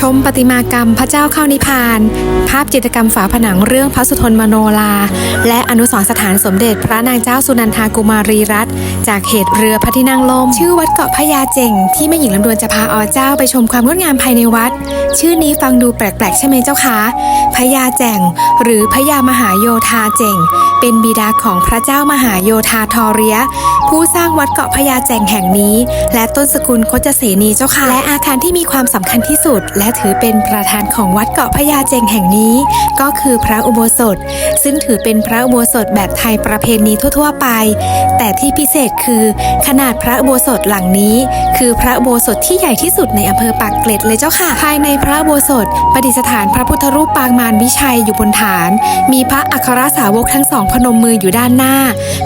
ชมประติมากรรมพระเจ้าเข้านิพาน ภาพจิตรกรรมฝาผนังเรื่องพระสุทนมโนลา และอนุสรสถานสมเด็จพระนางเจ้าสุนันทากุมารีรัตน์จากเหตุเรือพระที่นั่งล่ม ชื่อวัดเกาะพระยาเจ่งที่แม่หญิงลำดวนจะพาอเจ้าไปชมความงดงามภายในวัด ชื่อนี้ฟังดูแปลกๆ ใช่ไหมเจ้าคะพระยาแจ่งหรือพระยามหาโยธาเจ่งเป็นบิดาของพระเจ้ามหาโยธาทอเรีย ผู้สร้างวัดเกาะพระยาแจงแห่งนี้ และต้นสกุลโคจเสนีเจ้าค่ะ และอาคารที่มีความสำคัญที่สุด และถือเป็นประธานของวัดเกาะพระยาแจงแห่งนี้ ก็คือพระอุโบสถ ซึ่งถือเป็นพระอุโบสถแบบไทยประเพณีทั่ว ๆ ไป แต่ที่พิเศษคือขนาดพระอุโบสถหลังนี้ คือพระอุโบสถที่ใหญ่ที่สุดในอำเภอปากเกร็ดเลยเจ้าค่ะ ภายในพระอุโบสถประดิษฐานพระพุทธรูปปางมารวิชัยอยู่บนฐาน มีพระอัครสาวกทั้งสองพนมมืออยู่ด้านหน้า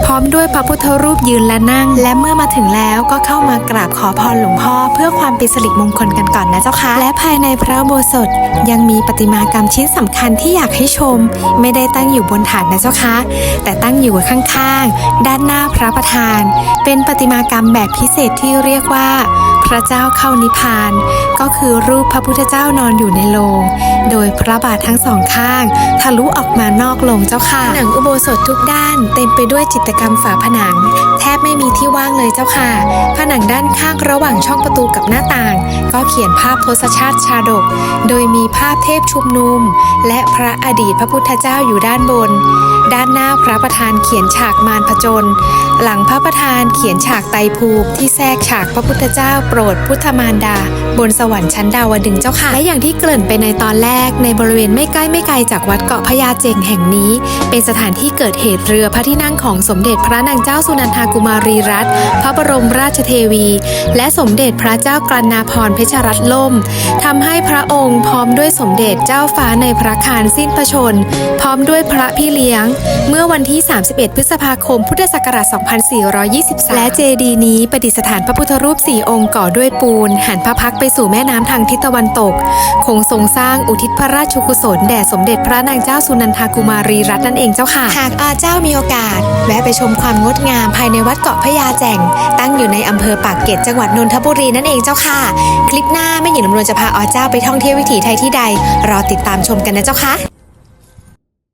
พร้อมด้วยพระพุทธรูปยืนและนั่ง และเมื่อมาถึงแล้วก็เข้ามากราบขอพรหลวงพ่อ เพื่อความเป็นสิริมงคลกันก่อนนะเจ้าค่ะและภายในพระโบสถยังมีประติมากรรมชิ้นสำคัญที่อยากให้ชม ไม่ได้ตั้งอยู่บนฐานนะเจ้าค่ะแต่ตั้งอยู่ข้างๆ ด้านหน้าพระประธาน เป็นประติมากรรมแบบพิเศษที่เรียกว่า พระเจ้าเข้านิพพาน ก็คือรูปพระพุทธเจ้านอนอยู่ในโลง โดยพระบาททั้งสองข้าง ทะลุออกมานอกโลงเจ้าค่ะผนังอุโบสถทุกด้านเต็มไปด้วยจิตกรรมฝาผนัง แทบไม่มีที่ว่างเลยเจ้าค่ะ ผนังด้านข้างระหว่างช่องประตูกับหน้าต่าง ก็เขียนภาพทศชาติชาดก โดยมีภาพเทพชุมนุม และพระอดีตพระพุทธเจ้าอยู่ด้านบน ด้านหน้าพระประธานเขียนฉากมารผจญหลังพระประธานเขียนฉากไตภูมิที่แทรกฉากพระพุทธเจ้าปรดพุทธมารดา บนสวรรค์ชั้นดาวดึงเจ้าค่ะ และอย่างที่เกริ่นไปในตอนแรกในบริเวณไม่ใกล้ไม่ไกลจากวัดเกาะพญาเจงแห่งนี้ เป็นสถานที่เกิดเหตุเรือพระที่นั่งของสมเด็จพระนางเจ้าสุนันทากุมารีรัตน์พระบรมราชเทวี และสมเด็จพระเจ้ากรณาพรเพชรรัตน์ล่มทำให้พระองค์พร้อมด้วยสมเด็จเจ้าฟ้าในพระคารสิ้นพระชน พร้อมด้วยพระพี่เลี้ยง เมื่อวันที่ 31 พฤษภาคม พุทธศักราช 2423 และเจดีย์นี้ประดิษฐานพระพุทธรูปสี่องค์ก่อด้วยปูนหันพระพักไปสู่แม่น้ำทางทิศตะวันตก คงทรงสร้างอุทิศพระราชกุศลแด่สมเด็จพระนางเจ้าสุนันทากุมารีรัตน์นั่นเองเจ้าค่ะ หากอาเจ้ามีโอกาส แวะไปชมความงดงามภายในวัดเกาะพญาแจ่ง ตั้งอยู่ในอำเภอปากเกร็ดจังหวัดนนทบุรีนั่นเองเจ้าค่ะ คลิปหน้าแม่หญิงลำดวนจะพาอาเจ้าไปท่องเที่ยววิถีไทยที่ใด รอติดตามชมกันนะเจ้าค่ะ